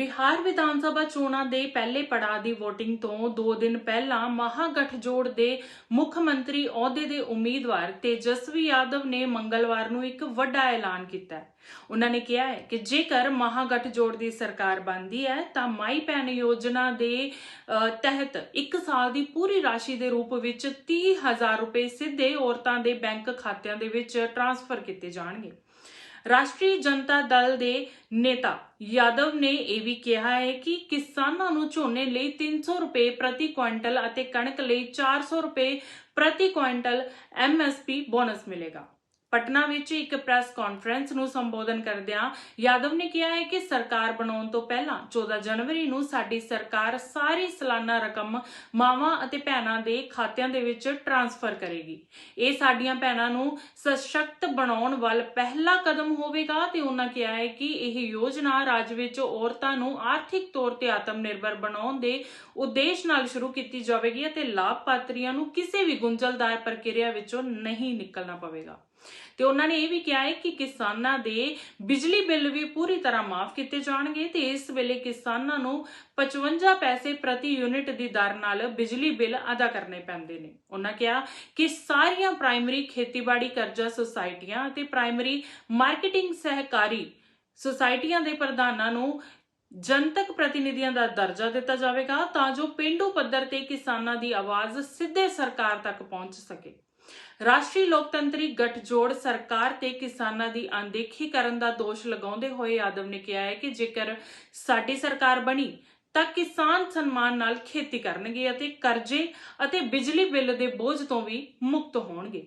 ਬਿਹਾਰ ਵਿਧਾਨ ਸਭਾ ਚੋਣਾਂ ਦੇ ਪਹਿਲੇ ਪੜਾਅ ਦੀ VOTING ਤੋਂ 2 ਦਿਨ ਪਹਿਲਾਂ ਮਹਾਗਠਜੋੜ ਦੇ ਮੁੱਖ ਮੰਤਰੀ ਅਹੁਦੇ ਦੇ ਉਮੀਦਵਾਰ ਤੇਜਸਵੀ ਯਾਦਵ ਨੇ ਮੰਗਲਵਾਰ ਨੂੰ ਇੱਕ ਵੱਡਾ ਐਲਾਨ ਕੀਤਾ ਹੈ। ਉਹਨਾਂ ਨੇ ਕਿਹਾ ਹੈ ਕਿ ਜੇਕਰ ਮਹਾਗਠਜੋੜ ਦੀ ਸਰਕਾਰ ਬਣਦੀ ਹੈ, ਤਾਂ ਮਾਈ ਭੈਣ ਯੋਜਨਾ ਦੇ ਤਹਿਤ 1 ਸਾਲ ਦੀ ਪੂਰੀ ਰਾਸ਼ੀ ਦੇ ਰੂਪ ਵਿੱਚ 30000 ਰੁਪਏ ਸਿੱਧੇ ਔਰਤਾਂ ਦੇ ਬੈਂਕ ਖਾਤਿਆਂ ਦੇ ਵਿੱਚ ਟ੍ਰਾਂਸਫਰ ਕੀਤੇ ਜਾਣਗੇ। ਰਾਸ਼ਟਰੀ ਜਨਤਾ ਦਲ ਦੇ ਨੇਤਾ ਯਾਦਵ ਨੇ ਇਹ ਵੀ ਕਿਹਾ ਹੈ ਕਿ ਕਿਸਾਨਾਂ ਨੂੰ ਝੋਨੇ ਲਈ 300 ਰੁਪਏ ਪ੍ਰਤੀ ਕੁਇੰਟਲ ਅਤੇ ਕਣਕ ਲਈ 400 ਰੁਪਏ ਪ੍ਰਤੀ ਕੁਇੰਟਲ ਐਮਐਸਪੀ ਬੋਨਸ ਮਿਲੇਗਾ। ਪਟਨਾ ਵਿੱਚ ਇੱਕ ਪ੍ਰੈਸ ਕਾਨਫਰੰਸ ਨੂੰ ਸੰਬੋਧਨ ਕਰਦਿਆਂ ਯਾਦਵ ਨੇ ਕਿਹਾ ਹੈ ਕਿ ਸਰਕਾਰ ਬਣਾਉਣ ਤੋਂ ਪਹਿਲਾਂ 14 ਜਨਵਰੀ ਨੂੰ ਸਾਡੀ ਸਰਕਾਰ ਸਾਰੀ ਸਾਲਾਨਾ ਰਕਮ ਮਾਵਾਂ ਅਤੇ ਭੈਣਾਂ ਦੇ ਖਾਤਿਆਂ ਦੇ ਵਿੱਚ ਟ੍ਰਾਂਸਫਰ ਕਰੇਗੀ। ਇਹ ਸਾਡੀਆਂ ਭੈਣਾਂ ਨੂੰ ਸਸ਼ਕਤ ਬਣਾਉਣ ਵੱਲ ਪਹਿਲਾ ਕਦਮ ਹੋਵੇਗਾ ਤੇ ਉਹਨਾਂ ਕਿਹਾ ਹੈ ਕਿ ਇਹ ਯੋਜਨਾ ਰਾਜ ਵਿੱਚ ਔਰਤਾਂ ਨੂੰ ਆਰਥਿਕ ਤੌਰ ਤੇ ਆਤਮ ਨਿਰਭਰ ਬਣਾਉਣ ਦੇ ਉਦੇਸ਼ ਨਾਲ ਸ਼ੁਰੂ ਕੀਤੀ ਜਾਵੇਗੀ ਅਤੇ ਲਾਭਪਾਤਰੀਆਂ ਨੂੰ ਕਿਸੇ ਵੀ ਗੁੰਝਲਦਾਰ ਪ੍ਰਕਿਰਿਆ ਵਿੱਚੋਂ ਨਹੀਂ ਨਿਕਲਣਾ ਪਵੇਗਾ। ਤੇ ਉਹਨਾਂ ਨੇ ਇਹ ਵੀ ਕਿਹਾ ਹੈ ਕਿ ਕਿਸਾਨਾਂ ਦੇ ਬਿਜਲੀ ਬਿੱਲ ਵੀ ਪੂਰੀ ਤਰ੍ਹਾਂ ਮਾਫ ਕੀਤੇ ਜਾਣਗੇ ਤੇ ਇਸ ਵੇਲੇ ਕਿਸਾਨਾਂ ਨੂੰ 55 ਪੈਸੇ ਪ੍ਰਤੀ ਯੂਨਿਟ ਦੀ ਦਰ ਨਾਲ ਬਿਜਲੀ ਬਿੱਲ ਅਦਾ ਕਰਨੇ ਪੈਂਦੇ ਨੇ। ਉਹਨਾਂ ਕਿਹਾ ਕਿ ਸਾਰੀਆਂ ਪ੍ਰਾਇਮਰੀ ਖੇਤੀਬਾੜੀ ਕਰਜ਼ਾ ਸੁਸਾਇਟੀਆਂ ਅਤੇ ਪ੍ਰਾਇਮਰੀ ਮਾਰਕੀਟਿੰਗ ਸਹਿਕਾਰੀ ਸੁਸਾਇਟੀਆਂ ਦੇ ਪ੍ਰਧਾਨਾਂ ਨੂੰ ਜਨਤਕ ਪ੍ਰਤੀਨਿਧੀਆਂ ਦਾ ਦਰਜਾ ਦਿੱਤਾ ਜਾਵੇਗਾ ਤਾਂ ਜੋ ਪਿੰਡੂ ਪੱਧਰ ਤੇ ਕਿਸਾਨਾਂ ਦੀ ਆਵਾਜ਼ ਸਿੱਧੇ ਸਰਕਾਰ ਤੱਕ ਪਹੁੰਚ ਸਕੇ। ਰਾਸ਼ਟਰੀ ਲੋਕਤੰਤਰੀ ਗਠਜੋੜ ਸਰਕਾਰ ਤੇ ਕਿਸਾਨਾਂ ਦੀ ਅਣਦੇਖੀ ਕਰਨ ਦਾ ਦੋਸ਼ ਲਗਾਉਂਦੇ ਹੋਏ ਯਾਦਵ ਨੇ ਕਿਹਾ ਹੈ ਕਿ ਜੇਕਰ ਸਾਡੀ ਸਰਕਾਰ ਬਣੀ, ਤਾਂ ਕਿਸਾਨ ਸਨਮਾਨ ਨਾਲ ਖੇਤੀ ਕਰਨਗੇ ਅਤੇ ਕਰਜ਼ੇ ਅਤੇ ਬਿਜਲੀ ਬਿੱਲ ਦੇ ਬੋਝ ਤੋਂ ਵੀ ਮੁਕਤ ਹੋਣਗੇ।